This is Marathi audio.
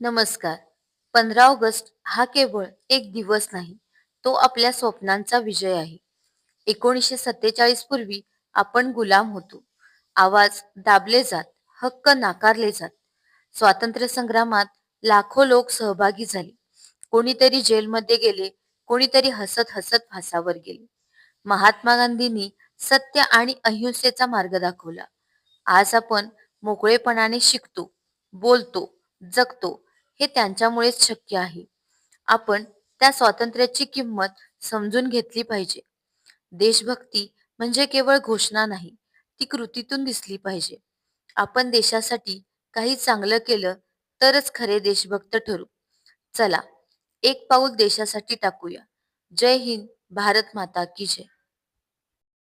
नमस्कार. पंधरा ऑगस्ट हा केवळ एक दिवस नाही तो आपल्या स्वप्नांचा विजय आहे. एकोणीसशे सत्तेचाळीस पूर्वी आपण गुलाम होतो. आवाज दाबले जात हक्क नाकारले जात. स्वातंत्र्य संग्रामात लाखो लोक सहभागी झाले. कोणीतरी जेलमध्ये गेले कोणीतरी हसत हसत फासावर गेले. महात्मा गांधींनी सत्य आणि अहिंसेचा मार्ग दाखवला. आज आपण मोकळेपणाने शिकतो बोलतो जगतो हे त्यांच्यामुळेच शक्य आहे. आपण त्या स्वातंत्र्याची किंमत समजून घेतली पाहिजे. देशभक्ती म्हणजे केवळ घोषणा नाही ती कृतीतून दिसली पाहिजे. आपण देशासाठी काही चांगलं केलं तरच खरे देशभक्त ठरू. चला एक पाऊल देशासाठी टाकूया. जय हिंद भारत माता की जय.